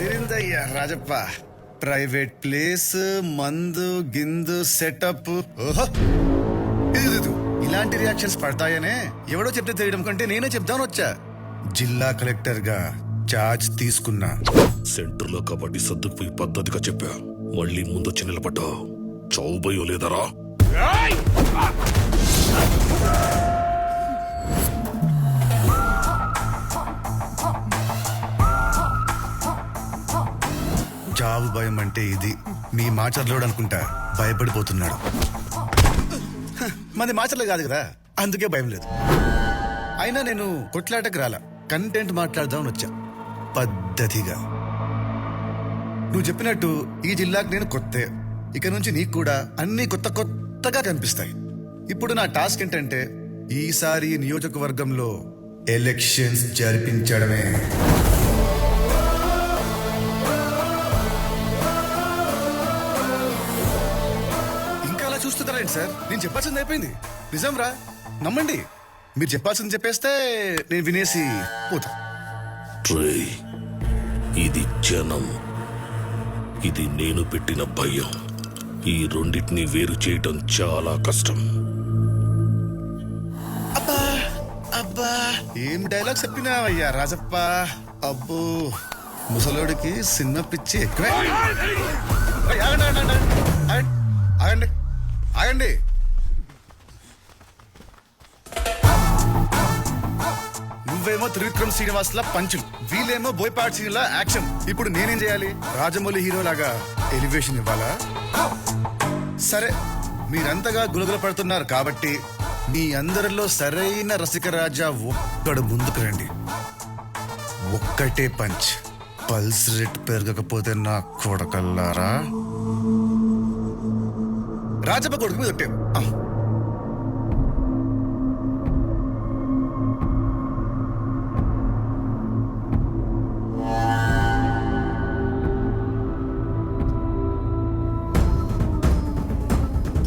అయ్యా Rajappa. Private place మందు గిందు setup. ఇలాంటి రియాక్షన్స్ పడతాయనే. ఎవడో చెప్తే తెలియడం కంటే నేనే చెప్దాను వచ్చా. జిల్లా కలెక్టర్గా చార్జ్ తీసుకున్నా. సెంటర్లో కబడ్డీ సర్దుకుపోయి పద్ధతిగా చెప్పా. మళ్ళీ ముందొచ్చి నిలబడ్డా చావు భయం లేదరా చావు భయం అంటే ఇది. మీ మాచర్లోడు అనుకుంటా భయపడిపోతున్నాడు. మరి మంది మాచర్లే కాదు కదా? అందుకే భయం లేదు. అయినా నేను కొట్లాటకు రాలా. కంటెంట్ మాట్లాడదామని వచ్చా. పద్ధతిగా. నువ్వు చెప్పినట్టు ఈ జిల్లాకు నేను కొత్తే. ఇక నుంచి నీకు కూడా అన్ని కొత్త కొత్తగా కనిపిస్తాయి. ఇప్పుడు నా టాస్క్ ఏంటంటే ఈసారి నియోజకవర్గంలో ఎలక్షన్స్ జరిపించడమే. సార్ నేను చెప్పాల్సింది అయిపోయింది నిజం రా నమ్మండి మీరు చెప్పాల్సింది చెప్పేస్తే నేను వినేసి పోతా ట్రే ఇది జనం ఇది నేను పెట్టిన భయం ఈ రెండింటిని వేరు చేయటం చాలా కష్టం అబ్బా అబ్బా ఏం డైలాగ్ చెప్పినావయ్యా రాజప్ప అబ్బో ముసలోడికి సినిమా పిచ్చి ఎక్కువే ఆగండి. నువ్వేమో త్రివిక్రమ్ శ్రీనివాస్ లా పంచులు వీళ్ళేమో బోయపాటి సీన్ లా యాక్షన్. ఇప్పుడు నేనేం చేయాలి? రాజమౌళి హీరో లాగా ఎలివేషన్ ఇవ్వాలా? సరే మీరంతగా గులగుల పడుతున్నారు కాబట్టి మీ అందరిలో సరైన రసిక రాజా ఒక్కడు ముందుకు రండి. ఒక్కటే పంచ్. పల్స్ రేట్ పెరగకపోతే నా కొడకల్లారా? రాజప్ప కొడుకు మీద ఒట్టాం ఆ.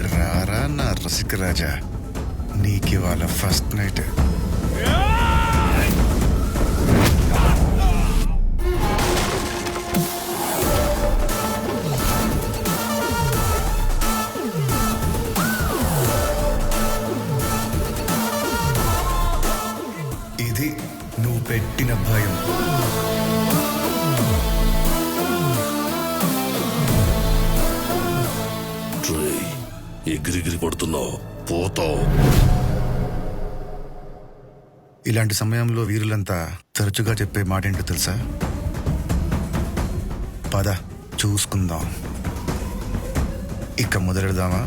రారా నా రసిక రాజా నీకివాళ ఫస్ట్ నైట్ ఇది నువ్వు పెట్టిన భయం. ఎగిరిగిరి పడుతున్నావు పోతావు. ఇలాంటి సమయంలో వీరులంతా తరచుగా చెప్పే మాట ఏంటో తెలుసా? పద చూసుకుందాం. ఇక మొదలెడదామా?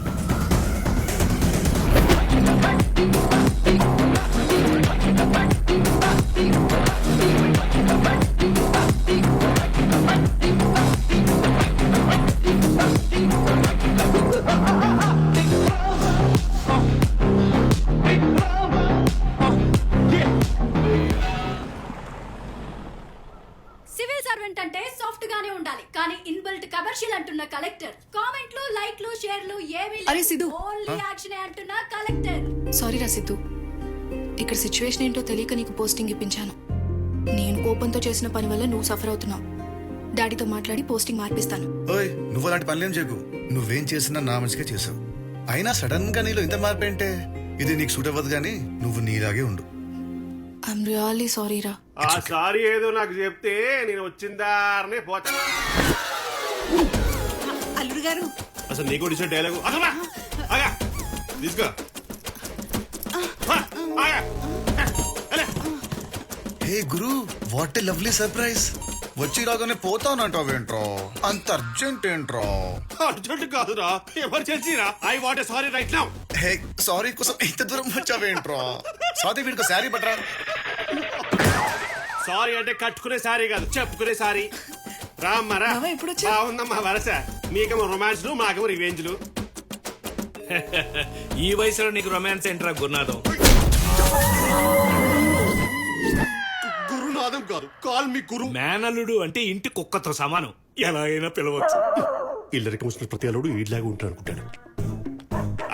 అంటున్న కలెక్టర్. కామెంట్లు లైక్లు షేర్లు ఏమీ అరే సిద్ధు. ఓన్లీ యాక్షన్ అంటున్న కలెక్టర్. సారీ రా సిద్ధు. ఇక్కడ సిచ్యువేషన్ ఏంటో తెలియక నీకు పోస్టింగ్ ఇప్పించాను. నేను కోపంతో చేసిన పని వల్ల నువ్వు సఫర్ అవుతున్నావు. డాడీతో మాట్లాడి పోస్టింగ్ మార్పిస్తాను. ఓయ్ నువ్వు అలాంటి పనులేం చేయకు. నువ్వేం చేసినా నా మంచిగా చేసావు. అయినా సడన్గా నీలో ఇంత మార్పు ఏంటే? ఇది నీకు సూట్ అవ్వదు కానీ నువ్వు నీలాగే ఉండు. ఐఎమ్ రియల్లీ సారీ రా. ఆ సారీ ఏదో నాకు చెప్తే నేను వచ్చిన దారినే పోతా. గారు. అసలు నీకు ఇచ్చిన డైలాగు అసలు ఆగా తీసుకో. Hey Guru what a lovely surprise వచ్చి రాగానే పోతానంటావేంట్రో అంత అర్జెంట్ ఏంట్రో? అర్జెంట్ కాదురా. ఎమర్జెన్సీ రా. I want sorry right now hey sorry కోసం ఇంత దూరం వచ్చావేంట్రో స్వాతి వీడికి శారీ పట్టరా సారీ అంటే కట్టుకునే సారీ కాదు చెప్పుకునే సారీ. రామ్మరా? బాగుందమ్మా వరస. మీకేమో రొమాన్స్లు మాకేమో రివెంజ్లు ఈ వయసులో నీకు రొమాన్స్ ఏంట్రా గురునాథం? గురునాథం కాదు కాల్ మీ గురు. మేనల్లుడు అంటే ఇంటి కుక్కతో సమానం. ఎలా అయినా పిలవచ్చు. ఇల్లరికి ముసిన ప్రతి అల్లుడు ఈడ్లాగా ఉంటాడు అనుకుంటాడు.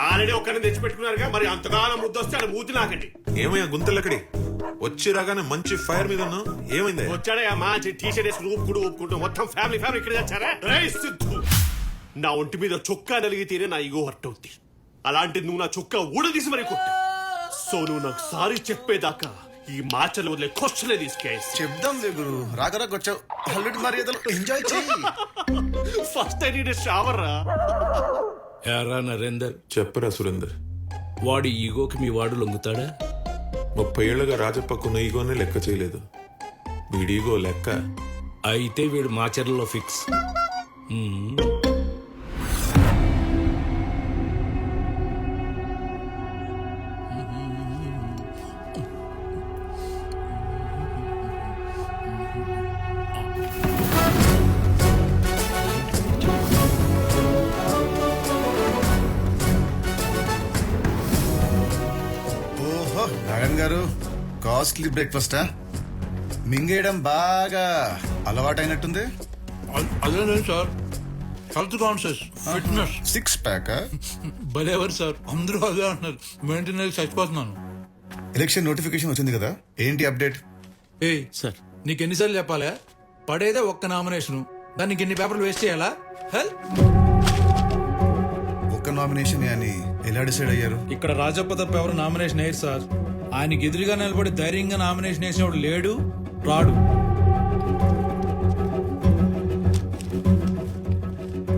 ఆల్రెడీ ఒక్కరిని తెచ్చి పెట్టుకున్నారుగా మరి అంతగానో ముద్దొస్తే ఆడ మూతి నాకండి. ఏమయ్యా గుంతలక్కడి? వచ్చి రాగానే మంచి ఫైర్ మీద ఉన్నావు? ఏమైంది వచ్చాడయ్యా మంచి టీ షర్ట్ వేసుకుని ఊపుకుంటూ ఊపుకుంటూ మొత్తం ఫ్యామిలీ ఫ్యామిలీ ఇక్కడ తెచ్చారా? రేయ్ సిద్ధు! నా ఒంటి మీద చొక్కా నలిగితేనే నా ఇగో హర్ట్ అవుద్ది. అలాంటి నువ్వు నా చొక్కా ఊడదీసి మరి కొట్టు. సో నువ్వు నాకు సారీ చెప్పేదాకా ఈ మార్చలు వదిలే క్వశ్చనే తీసుకేసి చెప్దాం గురు. రాగరాకు వచ్చావు. అల్లుడి మర్యాదలు. ఎంజాయ్ చెయ్యి. ఫస్ట్ టైం నేను షవర్ రా. ఎరా నరేందర్? చెప్పురా సురేందర్? వాడి ఈగోకి మీ వాడు లొంగుతాడా? ముప్పై ఏళ్ళుగా రాజప్పకున్న ఈగోనే లెక్క చేయలేదు. వీడిగో లెక్క. అయితే వీడు మాచర్లలో ఫిక్స్. ఓహో నారాయణ గారు కాస్ట్లీ బ్రేక్ఫాస్టా? మింగేయడం బాగా అలవాటైనట్టుంది. అదేనే sir? Health conscious fitness. Six pack? భలేవారు sir అందరూ అదే అంటున్నారు. మెయింటెనెన్స్ చచ్చిపోతున్నాను. ఎలక్షన్ నోటిఫికేషన్ వచ్చింది కదా ఏంటి అప్డేట్? ఏ సార్ నీకు ఎన్నిసార్లు చెప్పాలా? పడేదే ఒక్క నామినేషన్. దానికి ఎన్ని పేపర్లు వేస్ట్ చేయాలా? హెల్ ఒక్క నామినేషన్ అని ఎలా డిసైడ్ అయ్యారు ఇక్కడ రాజప్ప తప్ప ఎవరు నామినేషన్ వేయరు సార్. ఆయనకి ఎదురుగా నిలబడి ధైర్యంగా నామినేషన్ వేసేవాడు లేడు రాడు.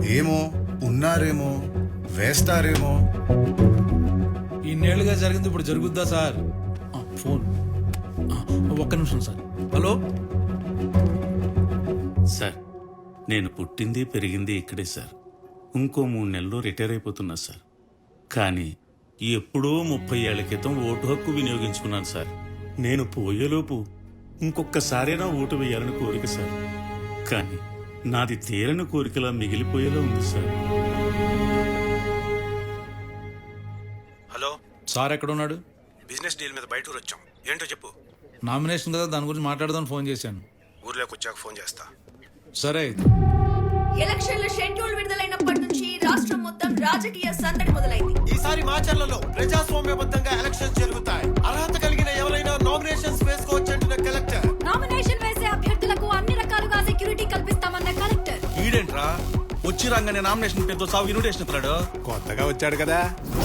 ఏమో ఉన్నారేమో వేస్తారేమో. ఇన్నేళ్ళుగా జరిగింది ఇప్పుడు జరుగుద్దా సార్? ఆ, ఫోన్. ఆ, ఒక్క నిమిషం సార్. హలో? సార్ నేను పుట్టింది పెరిగింది ఇక్కడే సార్. ఇంకో మూడు నెలల్లో రిటైర్ అయిపోతున్నా సార్. కానీ ఎప్పుడో ముప్పై ఏళ్ళ క్రితం ఓటు హక్కు వినియోగించుకున్నాను సార్. నేను పోయేలోపు ఇంకొక్కసారైనా ఓటు వేయాలని కోరిక సార్. కానీ నాది తీరని కోరికలా మిగిలిపోయేలా ఉంది సార్. హలో? సార్ ఎక్కడ ఉన్నాడు బిజినెస్ డీల్ మీద బయట ఊరు వచ్చాం ఏంటో చెప్పు. నామినేషన్ కదా దాని గురించి మాట్లాడదాం ఫోన్ చేశాను. ఊర్లోకి వచ్చాక ఫోన్ చేస్తా. సరే అయితే. ఎలక్షన్ల షెడ్యూల్ విడుదలైనప్పటి నుంచి రాష్ట్రం మొత్తం రాజకీయ సందడి మొదలైంది. ఈసారి మాచర్లలో ప్రజాస్వామ్యబద్ధంగా ఎలక్షన్స్ జరుగుతాయి. అర్హత కలిగిన ఎవరైనా నామినేషన్స్ వేసుకోవచ్చంటున్న కలెక్టర్. నామినేషన్ వేసే అభ్యర్థులకు అన్ని రకాలుగా సెక్యూరిటీ కల్పిస్తామన్న కలెక్టర్. ఈడేంట్రా? వచ్చి రాగానే నామినేషన్ పేరుతో సాగు ఇన్విటేషన్ ఇస్తున్నాడు కొత్తగా వచ్చాడు కదా.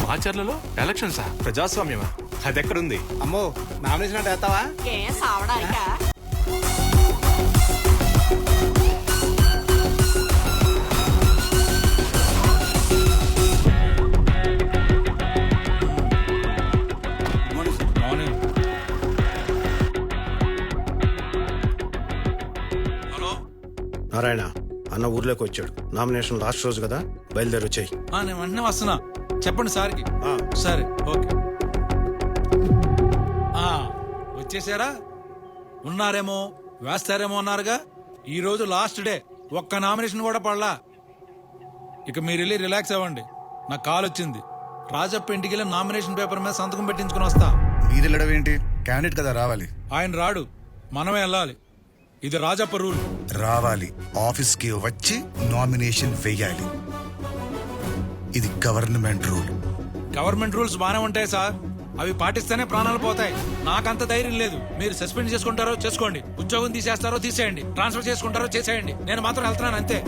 మాచర్లలో ఎలక్షన్సా? ప్రజాస్వామ్యమా? అది ఎక్కడుంది అమ్మో నామినేషన్ అంటే వేస్తావా నారాయణ అన్న ఊర్లోకి వచ్చాడు. నామినేషన్ లాస్ట్ రోజు కదా? బయలుదేరి వచ్చాయి ఆ, నేను వెంటనే వస్తున్నా. చెప్పండి సార్కి. సరే ఓకే. ఆ, వచ్చేసారా? ఉన్నారేమో వేస్తారేమో అన్నారుగా? ఈ రోజు లాస్ట్ డే. ఒక్క నామినేషన్ కూడా పడలా. ఇక మీరు వెళ్ళి రిలాక్స్ అవ్వండి. నాకు కాల్ వచ్చింది. రాజప్ప ఇంటికి వెళ్ళి నామినేషన్ పేపర్ మీద సంతకం పెట్టించుకుని వస్తా. మీరు వెళ్ళడం ఏంటి? క్యాండిడేట్ కదా రావాలి. ఆయన రాడు. మనమే వెళ్ళాలి. ఇది రాజప్ప రూల్ రావాలి. ఆఫీస్కి వచ్చి నామినేషన్ వేయాలి. ఇది గవర్నమెంట్ రూల్. గవర్నమెంట్ రూల్స్ బాగానే ఉంటాయి సార్. అవి పాటిస్తేనే ప్రాణాలు పోతాయి. నాకంత ధైర్యం లేదు. మీరు సస్పెండ్ చేసుకుంటారో చేసుకోండి. ఉద్యోగం తీసేస్తారో తీసేయండి. ట్రాన్స్ఫర్ చేసుకుంటారో చేసేయండి. నేను మాత్రం వెళ్తున్నాను అంతే.